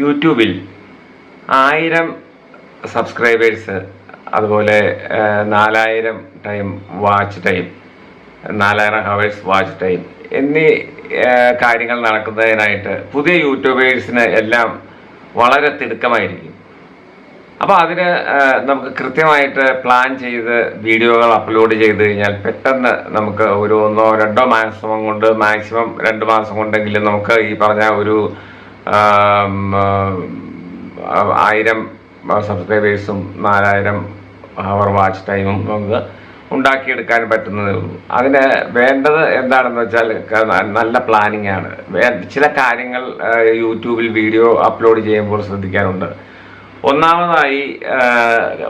യൂട്യൂബിൽ ആയിരം സബ്സ്ക്രൈബേഴ്സ് അതുപോലെ നാലായിരം ടൈം വാച്ച് ടൈം നാലായിരം ഹവേഴ്സ് വാച്ച് ടൈം എന്നീ കാര്യങ്ങൾ നടക്കുന്നതിനായിട്ട് പുതിയ യൂട്യൂബേഴ്സിന് എല്ലാം വളരെ തിടുക്കമായിരിക്കും. അപ്പോൾ അതിന് നമുക്ക് കൃത്യമായിട്ട് പ്ലാൻ ചെയ്ത് വീഡിയോകൾ അപ്ലോഡ് ചെയ്ത് കഴിഞ്ഞാൽ പെട്ടെന്ന് നമുക്ക് ഒരു ഒന്നോ രണ്ടോ മാസം കൊണ്ട് മാക്സിമം രണ്ട് മാസം കൊണ്ടെങ്കിലും നമുക്ക് ഈ പറഞ്ഞ ഒരു ആയിരം സബ്സ്ക്രൈബേഴ്സും നാലായിരം അവർ വാച്ച് ടൈമും നമുക്ക് ഉണ്ടാക്കിയെടുക്കാൻ പറ്റുന്നതേ ഉള്ളൂ. അതിന് വേണ്ടത് എന്താണെന്ന് വെച്ചാൽ നല്ല പ്ലാനിങ് ആണ്. ചില കാര്യങ്ങൾ യൂട്യൂബിൽ വീഡിയോ അപ്ലോഡ് ചെയ്യുമ്പോൾ ശ്രദ്ധിക്കാനുണ്ട് ഒന്നാമതായി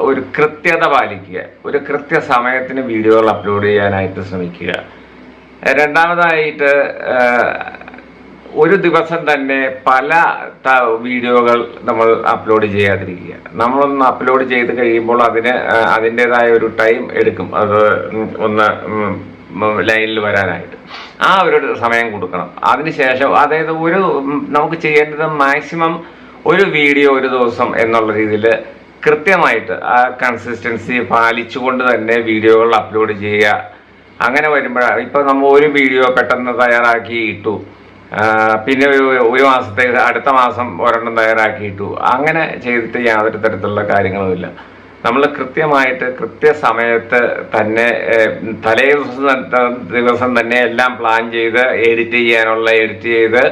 ഒരു കൃത്യത പാലിക്കുക. ഒരു കൃത്യ സമയത്തിന് വീഡിയോകൾ അപ്ലോഡ് ചെയ്യാനായിട്ട് ശ്രമിക്കുക. രണ്ടാമതായിട്ട് ഒരു ദിവസം തന്നെ പല വീഡിയോകൾ നമ്മൾ അപ്ലോഡ് ചെയ്യാതിരിക്കുക. നമ്മളൊന്ന് അപ്ലോഡ് ചെയ്ത് കഴിയുമ്പോൾ അതിന് അതിന്റെതായ ഒരു ടൈം എടുക്കും. അത് ഒന്ന് ലൈനിൽ വരാനായിട്ട്. ആ ഒരു സമയം കൊടുക്കണം. അതിനുശേഷം അതായത് ഒരു നമുക്ക് ചെയ്യേണ്ടത് മാക്സിമം ഒരു വീഡിയോ ഒരു ദിവസം എന്നുള്ള രീതിയിൽ കൃത്യമായിട്ട് ആ കൺസിസ്റ്റൻസി പാലിച്ചുകൊണ്ട് തന്നെ വീഡിയോകൾ അപ്ലോഡ് ചെയ്യുക. അങ്ങനെ വരുമ്പോഴാണ് ഇപ്പോൾ നമ്മൾ ഒരു വീഡിയോ പെട്ടെന്ന് തയ്യാറാക്കി ഇട്ടു. പിന്നെ ഒരു മാസത്തെ അടുത്ത മാസം ഒരെണ്ണം തയ്യാറാക്കിയിട്ടു. അങ്ങനെ ചെയ്തിട്ട് യാതൊരു തരത്തിലുള്ള കാര്യങ്ങളുമില്ല. നമ്മൾ കൃത്യമായിട്ട് കൃത്യസമയത്ത് തന്നെ തലേ ദിവസം ദിവസം തന്നെ എല്ലാം പ്ലാൻ ചെയ്ത് എഡിറ്റ് ചെയ്യാനുള്ള എഡിറ്റ് ചെയ്ത്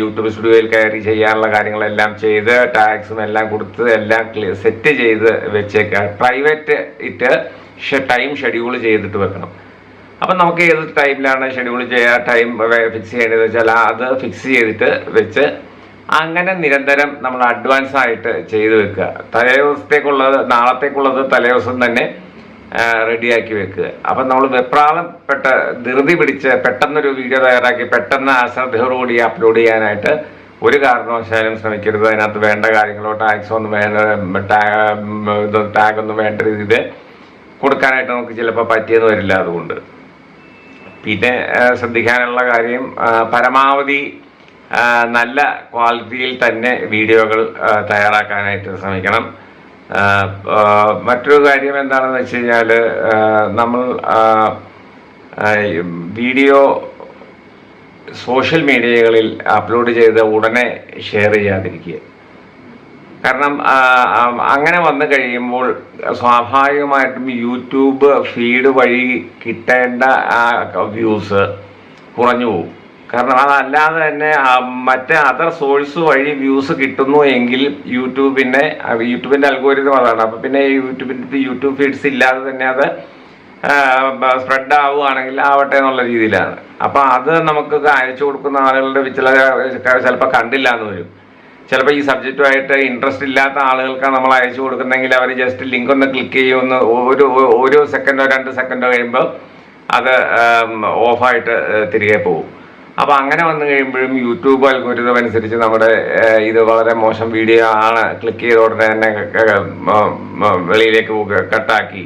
യൂട്യൂബ് സ്റ്റുഡിയോയിൽ കയറി ചെയ്യാനുള്ള കാര്യങ്ങളെല്ലാം ചെയ്ത് ടാക്സും എല്ലാം കൊടുത്ത് എല്ലാം സെറ്റ് ചെയ്ത് വെച്ചേക്കുക പ്രൈവറ്റ് ഇട്ട് ടൈം ഷെഡ്യൂൾ ചെയ്തിട്ട് വെക്കണം. അപ്പം നമുക്ക് ഏത് ടൈമിലാണ് ഷെഡ്യൂൾ ചെയ്യുക? ടൈം ഫിക്സ് ചെയ്യേണ്ടത് വെച്ചാൽ അത് ഫിക്സ് ചെയ്തിട്ട് വെച്ച് അങ്ങനെ നിരന്തരം നമ്മൾ അഡ്വാൻസ് ആയിട്ട് ചെയ്തു വെക്കുക. തലേ ദിവസത്തേക്കുള്ളത് നാളത്തേക്കുള്ളത് തലേ ദിവസം തന്നെ റെഡിയാക്കി വെക്കുക. അപ്പം നമ്മൾ വെപ്രാളപ്പെട്ട ധൃതി പിടിച്ച് പെട്ടെന്നൊരു വീഡിയോ തയ്യാറാക്കി പെട്ടെന്ന് അശ്രദ്ധയോടുകൂടി അപ്ലോഡ് ചെയ്യാനായിട്ട് ഒരു കാരണവശാലും ശ്രമിക്കരുത്. അതിനകത്ത് വേണ്ട കാര്യങ്ങളോ ടാക്സ് ഒന്നും വേണ്ട ടാഗ് ഒന്നും വേണ്ട രീതിയിൽ കൊടുക്കാനായിട്ട് നമുക്ക് ചിലപ്പോൾ പറ്റിയെന്ന് വരില്ല അതുകൊണ്ട്. പിന്നെ ശ്രദ്ധിക്കാനുള്ള കാര്യം പരമാവധി നല്ല ക്വാളിറ്റിയിൽ തന്നെ വീഡിയോകൾ തയ്യാറാക്കാനായിട്ട് ശ്രമിക്കണം. മറ്റൊരു കാര്യം എന്താണെന്ന് വെച്ച് കഴിഞ്ഞാൽ നമ്മൾ വീഡിയോ സോഷ്യൽ മീഡിയകളിൽ അപ്ലോഡ് ചെയ്ത് ഉടനെ ഷെയർ ചെയ്യാതിരിക്കുക. കാരണം അങ്ങനെ വന്നു കഴിയുമ്പോൾ സ്വാഭാവികമായിട്ടും യൂട്യൂബ് ഫീഡ് വഴി കിട്ടേണ്ട വ്യൂസ് കുറഞ്ഞു പോകും. കാരണം അതല്ലാതെ തന്നെ മറ്റേ അതർ സോഴ്സ് വഴി വ്യൂസ് കിട്ടുന്നു എങ്കിൽ യൂട്യൂബിനെ യൂട്യൂബിന്റെ അൽഗോരിതം അതാണ്. അപ്പൊ പിന്നെ യൂട്യൂബിന്റെ യൂട്യൂബ് ഫീഡ്സ് ഇല്ലാതെ തന്നെ അത് സ്പ്രെഡ് ആവുകയാണെങ്കിൽ ആവട്ടെ എന്നുള്ള രീതിയിലാണ്. അപ്പൊ അത് നമുക്ക് അയച്ചു കൊടുക്കുന്ന ആളുകളുടെ ചില ചിലപ്പോൾ കണ്ടില്ല എന്ന് വരും. ചിലപ്പോൾ ഈ സബ്ജക്റ്റുമായിട്ട് ഇൻട്രസ്റ്റ് ഇല്ലാത്ത ആളുകൾക്കാണ് നമ്മൾ അയച്ചു കൊടുക്കുന്നതെങ്കിൽ അവർ ജസ്റ്റ് ലിങ്ക് ഒന്ന് ക്ലിക്ക് ചെയ്യുമെന്ന് ഒരു ഒരു സെക്കൻഡോ രണ്ട് സെക്കൻഡോ കഴിയുമ്പോൾ അത് ഓഫായിട്ട് തിരികെ പോകും. അപ്പോൾ അങ്ങനെ വന്നു കഴിയുമ്പോഴും യൂട്യൂബ് അൽഗോരിതം അനുസരിച്ച് നമ്മുടെ ഇത് വളരെ മോശം വീഡിയോ ആണ് ക്ലിക്ക് ചെയ്ത ഉടനെ തന്നെ വെളിയിലേക്ക് കട്ടാക്കി.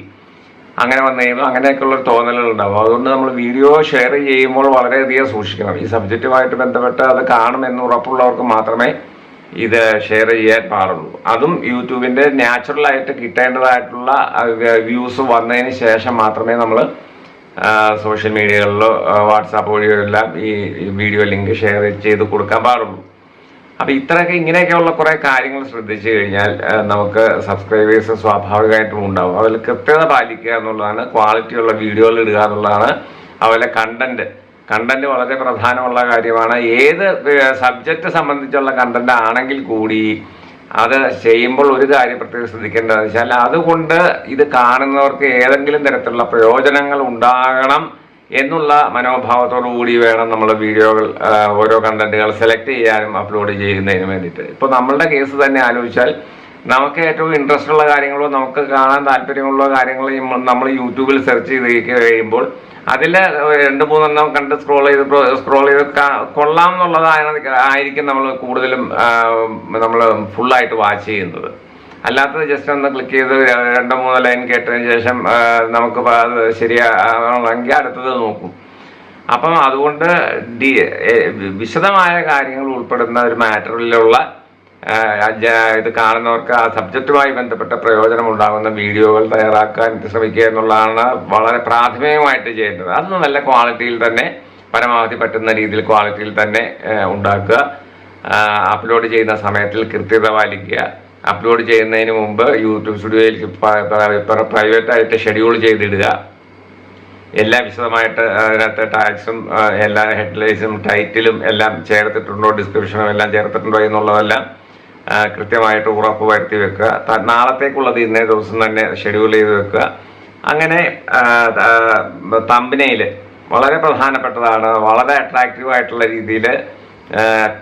അങ്ങനെ വന്നു കഴിയുമ്പോൾ അങ്ങനെയൊക്കെയുള്ള തോന്നലുകൾ ഉണ്ടാവും അതുകൊണ്ട് നമ്മൾ വീഡിയോ ഷെയർ ചെയ്യുമ്പോൾ വളരെയധികം സൂക്ഷിക്കണം. ഈ സബ്ജക്റ്റുമായിട്ട് ബന്ധപ്പെട്ട് അത് കാണുമെന്ന് ഉറപ്പുള്ളവർക്ക് മാത്രമേ ഇത് ഷെയർ ചെയ്യാൻ പാടുള്ളൂ. അതും യൂട്യൂബിന്റെ നാച്ചുറലായിട്ട് കിട്ടേണ്ടതായിട്ടുള്ള വ്യൂസ് വന്നതിന് ശേഷം മാത്രമേ നമ്മൾ സോഷ്യൽ മീഡിയകളിലോ വാട്സാപ്പ് വഴിയോ എല്ലാം ഈ വീഡിയോ ലിങ്ക് ഷെയർ ചെയ്ത് കൊടുക്കാൻ പാടുള്ളൂ. അപ്പോൾ ഇത്രയൊക്കെ ഇങ്ങനെയൊക്കെയുള്ള കുറേ കാര്യങ്ങൾ ശ്രദ്ധിച്ചു കഴിഞ്ഞാൽ നമുക്ക് സബ്സ്ക്രൈബേഴ്സ് സ്വാഭാവികമായിട്ടും ഉണ്ടാവും. അതിൽ കൃത്യത പാലിക്കുക എന്നുള്ളതാണ് ക്വാളിറ്റിയുള്ള വീഡിയോകൾ ഇടുക എന്നുള്ളതാണ് അതുപോലെ കണ്ടന്റ് കണ്ടന്റ് വളരെ പ്രധാനമുള്ള കാര്യമാണ്. ഏത് സബ്ജക്റ്റ് സംബന്ധിച്ചുള്ള കണ്ടന്റ് ആണെങ്കിൽ കൂടി അത് ചെയ്യുമ്പോൾ ഒരു കാര്യം പ്രത്യേകം ശ്രദ്ധിക്കേണ്ടതെന്ന് വെച്ചാൽ അതുകൊണ്ട് ഇത് കാണുന്നവർക്ക് ഏതെങ്കിലും തരത്തിലുള്ള പ്രയോജനങ്ങൾ ഉണ്ടാകണം എന്നുള്ള മനോഭാവത്തോടു കൂടി വേണം നമ്മൾ വീഡിയോകൾ ഓരോ കണ്ടന്റുകൾ സെലക്ട് ചെയ്യാനും അപ്ലോഡ് ചെയ്യുന്നതിന് വേണ്ടിയിട്ട്. ഇപ്പോൾ നമ്മളുടെ കേസ് തന്നെ ആലോചിച്ചാൽ നമുക്ക് ഏറ്റവും ഇൻട്രസ്റ്റ് ഉള്ള കാര്യങ്ങളോ നമുക്ക് കാണാൻ താല്പര്യമുള്ള കാര്യങ്ങളോ നമ്മൾ യൂട്യൂബിൽ സെർച്ച് ചെയ്ത് കഴിയുമ്പോൾ അതിൽ രണ്ട് മൂന്നെണ്ണം കണ്ട് സ്ക്രോൾ ചെയ്ത് സ്ക്രോൾ ചെയ്ത് കൊള്ളാം എന്നുള്ളതാണ് ആയിരിക്കും നമ്മൾ കൂടുതലും നമ്മൾ ഫുള്ളായിട്ട് വാച്ച് ചെയ്യുന്നത്. അല്ലാത്തത് ജസ്റ്റ് ഒന്ന് ക്ലിക്ക് ചെയ്ത് രണ്ടോ മൂന്നോ ലൈൻ കേട്ടതിന് ശേഷം നമുക്ക് അത് ശരിയാണെങ്കിൽ അടുത്തത് നോക്കും. അപ്പം അതുകൊണ്ട് ഡി വിശദമായ കാര്യങ്ങൾ ഉൾപ്പെടുന്ന ഒരു മാറ്ററിലുള്ള ഇത് കാണുന്നവർക്ക് ആ സബ്ജക്റ്റുമായി ബന്ധപ്പെട്ട പ്രയോജനം ഉണ്ടാകുന്ന വീഡിയോകൾ തയ്യാറാക്കാൻ ശ്രമിക്കുക എന്നുള്ളതാണ് വളരെ പ്രാഥമികമായിട്ട് ചെയ്യേണ്ടത്. അത് നല്ല ക്വാളിറ്റിയിൽ തന്നെ പരമാവധി പറ്റുന്ന രീതിയിൽ ക്വാളിറ്റിയിൽ തന്നെ ഉണ്ടാക്കുക. അപ്ലോഡ് ചെയ്യുന്ന സമയത്തിൽ കൃത്യത പാലിക്കുക. അപ്ലോഡ് ചെയ്യുന്നതിന് മുമ്പ് യൂട്യൂബ് സ്റ്റുഡിയോയിൽ പ്രൈവറ്റ് ആയിട്ട് ഷെഡ്യൂൾ ചെയ്തിടുക. എല്ലാം വിശദമായിട്ട് അതിനകത്ത് ടാക്സും എല്ലാ ഹെഡ്ലൈൻസും ടൈറ്റിലും എല്ലാം ചേർത്തിട്ടുണ്ടോ ഡിസ്ക്രിപ്ഷനും എല്ലാം ചേർത്തിട്ടുണ്ടോ എന്നുള്ളതെല്ലാം കൃത്യമായിട്ട് ഉറപ്പ് വരുത്തി വെക്കുക നാളത്തേക്കുള്ളത് ഇന്നേ ദിവസം തന്നെ ഷെഡ്യൂൾ ചെയ്ത് വെക്കുക. അങ്ങനെ തമ്പനയിൽ വളരെ പ്രധാനപ്പെട്ടതാണ്. വളരെ അട്രാക്റ്റീവ് ആയിട്ടുള്ള രീതിയിൽ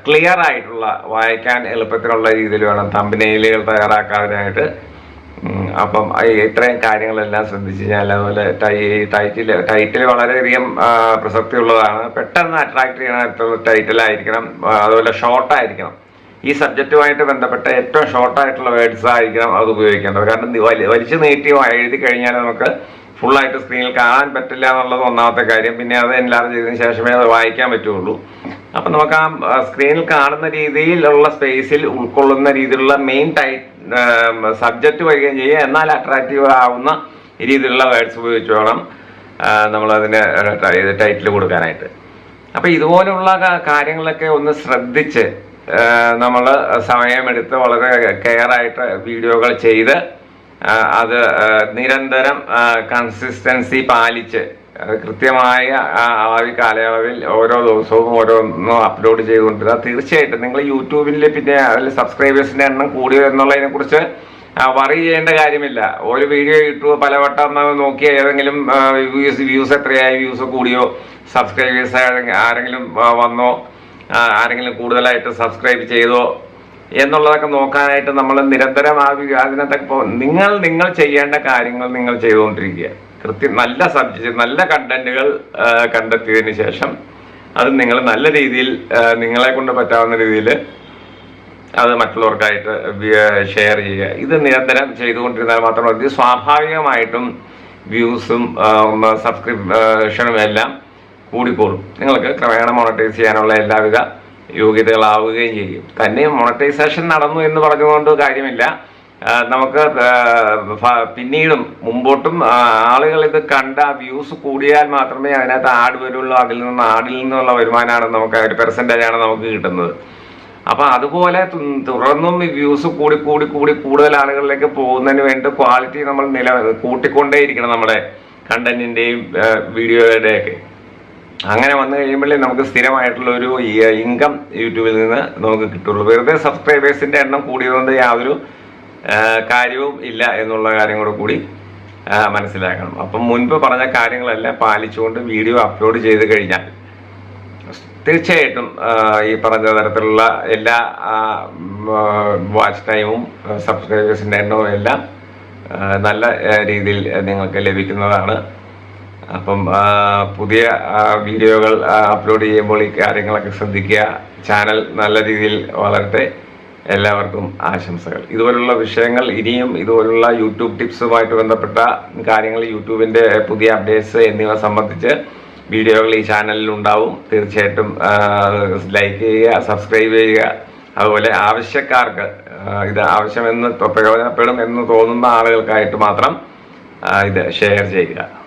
ക്ലിയർ ആയിട്ടുള്ള വായിക്കാൻ എളുപ്പത്തിലുള്ള രീതിയിൽ വേണം തമ്പനയിലുകൾ തയ്യാറാക്കാനായിട്ട്. അപ്പം ഇത്രയും കാര്യങ്ങളെല്ലാം ശ്രദ്ധിച്ച് കഴിഞ്ഞാൽ അതുപോലെ ടൈ ടൈറ്റിൽ ടൈറ്റിൽ വളരെയധികം പ്രസക്തി പ്രസക്തിയുള്ളതാണ്. പെട്ടെന്ന് അട്രാക്ട് ചെയ്യുന്ന ടൈറ്റിലായിരിക്കണം അതുപോലെ ഷോർട്ടായിരിക്കണം ഈ സബ്ജക്റ്റുമായിട്ട് ബന്ധപ്പെട്ട ഏറ്റവും ഷോർട്ടായിട്ടുള്ള വേർഡ്സ് ആയിരിക്കണം അത് ഉപയോഗിക്കേണ്ടത്. കാരണം വലിച്ചു നീട്ടി എഴുതി കഴിഞ്ഞാൽ നമുക്ക് ഫുള്ളായിട്ട് സ്ക്രീനിൽ കാണാൻ പറ്റില്ല എന്നുള്ളത് ഒന്നാമത്തെ കാര്യം. പിന്നെ അത് എല്ലാവരും ചെയ്തതിന് ശേഷമേ അത് വായിക്കാൻ പറ്റുള്ളൂ. അപ്പം നമുക്ക് ആ സ്ക്രീനിൽ കാണുന്ന രീതിയിലുള്ള സ്പേസിൽ ഉൾക്കൊള്ളുന്ന രീതിയിലുള്ള മെയിൻ ടൈ സബ്ജക്റ്റ് വരികയും ചെയ്യുക. എന്നാൽ അട്രാക്റ്റീവ് ആവുന്ന രീതിയിലുള്ള വേർഡ്സ് ഉപയോഗിച്ച് വേണം നമ്മൾ അതിന് ടൈറ്റിൽ കൊടുക്കാനായിട്ട്. അപ്പോൾ ഇതുപോലുള്ള കാര്യങ്ങളൊക്കെ ഒന്ന് ശ്രദ്ധിച്ച് നമ്മൾ സമയമെടുത്ത് വളരെ കെയറായിട്ട് വീഡിയോകൾ ചെയ്ത് അത് നിരന്തരം കൺസിസ്റ്റൻസി പാലിച്ച് കൃത്യമായ ആ അളവിൽ കാലയളവിൽ ഓരോ ദിവസവും ഓരോന്നും അപ്ലോഡ് ചെയ്തുകൊണ്ടിരുന്ന തീർച്ചയായിട്ടും നിങ്ങൾ യൂട്യൂബിൽ പിന്നെ അതിൽ സബ്സ്ക്രൈബേഴ്സിന്റെ എണ്ണം കൂടിയോ എന്നുള്ളതിനെ കുറിച്ച് വറി ചെയ്യേണ്ട കാര്യമില്ല. ഒരു വീഡിയോ ഇട്ടു പലവട്ടം നോക്കിയ ഏതെങ്കിലും വ്യൂസ് വ്യൂസ് എത്രയായി വ്യൂസ് കൂടിയോ സബ്സ്ക്രൈബേഴ്സ് ആരെങ്കിലും വന്നോ ആരെങ്കിലും കൂടുതലായിട്ട് സബ്സ്ക്രൈബ് ചെയ്തോ എന്നുള്ളതൊക്കെ നോക്കാനായിട്ട് നമ്മൾ നിരന്തരം ആ അതിനകത്തൊക്കെ നിങ്ങൾ നിങ്ങൾ ചെയ്യേണ്ട കാര്യങ്ങൾ നിങ്ങൾ ചെയ്തുകൊണ്ടിരിക്കുക. കൃത്യം നല്ല സബ്ജക്റ്റ് നല്ല കണ്ടന്റുകൾ കണ്ടെത്തിയതിന് ശേഷം അത് നിങ്ങൾ നല്ല രീതിയിൽ നിങ്ങളെ കൊണ്ട് പറ്റാവുന്ന രീതിയിൽ അത് മറ്റുള്ളവർക്കായിട്ട് ഷെയർ ചെയ്യുക. ഇത് നിരന്തരം ചെയ്തുകൊണ്ടിരുന്നാൽ മാത്രമല്ല ഇത് സ്വാഭാവികമായിട്ടും വ്യൂസും സബ്സ്ക്രിപ്ഷനും എല്ലാം കൂടിക്കോളും നിങ്ങൾക്ക് ക്രമേണ മോണറ്റൈസ് ചെയ്യാനുള്ള എല്ലാവിധ യോഗ്യതകളാവുകയും ചെയ്യും. തന്നെ മോണറ്റൈസേഷൻ നടന്നു എന്ന് പറഞ്ഞുകൊണ്ട് കാര്യമില്ല. നമുക്ക് പിന്നീടും മുമ്പോട്ടും ആളുകൾ ഇത് കണ്ട വ്യൂസ് കൂടിയാൽ മാത്രമേ അതിനകത്ത് ആഡ് വരുള്ളൂ അതിൽ നിന്ന് ആഡിൽ നിന്നുള്ള വരുമാനമാണ് നമുക്ക് ഒരു പെർസെന്റേജ് ആണ് നമുക്ക് കിട്ടുന്നത്. അപ്പൊ അതുപോലെ തുറന്നും ഈ വ്യൂസ് കൂടി കൂടി കൂടി കൂടുതൽ ആളുകളിലേക്ക് പോകുന്നതിന് വേണ്ടി ക്വാളിറ്റി നമ്മൾ നില കൂട്ടിക്കൊണ്ടേയിരിക്കണം നമ്മുടെ കണ്ടന്റിന്റെയും വീഡിയോയുടെയൊക്കെ അങ്ങനെ വന്നു കഴിയുമ്പോഴേ നമുക്ക് സ്ഥിരമായിട്ടുള്ള ഒരു ഇൻകം യൂട്യൂബിൽ നിന്ന് നമുക്ക് കിട്ടുള്ളൂ. വെറുതെ സബ്സ്ക്രൈബേഴ്സിന്റെ എണ്ണം കൂടിയതുകൊണ്ട് യാതൊരു കാര്യവും ഇല്ല എന്നുള്ള കാര്യം കൂടെ കൂടി മനസ്സിലാക്കണം. അപ്പം മുൻപ് പറഞ്ഞ കാര്യങ്ങളെല്ലാം പാലിച്ചുകൊണ്ട് വീഡിയോ അപ്ലോഡ് ചെയ്ത് കഴിഞ്ഞാൽ തീർച്ചയായിട്ടും ഈ പറഞ്ഞ തരത്തിലുള്ള എല്ലാ വാച്ച് ടൈമും സബ്സ്ക്രൈബേഴ്സിന്റെ എണ്ണവും എല്ലാം നല്ല രീതിയിൽ നിങ്ങൾക്ക് ലഭിക്കുന്നതാണ്. അപ്പം പുതിയ വീഡിയോകൾ അപ്ലോഡ് ചെയ്യുമ്പോൾ ഈ കാര്യങ്ങളൊക്കെ ശ്രദ്ധിക്കുക. ചാനൽ നല്ല രീതിയിൽ വളരട്ടെ. എല്ലാവർക്കും ആശംസകൾ. ഇതുപോലുള്ള വിഷയങ്ങൾ ഇനിയും ഇതുപോലുള്ള യൂട്യൂബ് ടിപ്സുമായിട്ട് ബന്ധപ്പെട്ട കാര്യങ്ങൾ യൂട്യൂബിന്റെ പുതിയ അപ്ഡേറ്റ്സ് എന്നിവ സംബന്ധിച്ച് വീഡിയോകൾ ഈ ചാനലിൽ ഉണ്ടാവും. തീർച്ചയായിട്ടും ലൈക്ക് ചെയ്യുക സബ്സ്ക്രൈബ് ചെയ്യുക. അതുപോലെ ആവശ്യക്കാർക്ക് ഇത് ആവശ്യമെന്ന് പ്രയോജനപ്പെടും എന്ന് തോന്നുന്ന ആളുകൾക്കായിട്ട് മാത്രം ഇത് ഷെയർ ചെയ്യുക.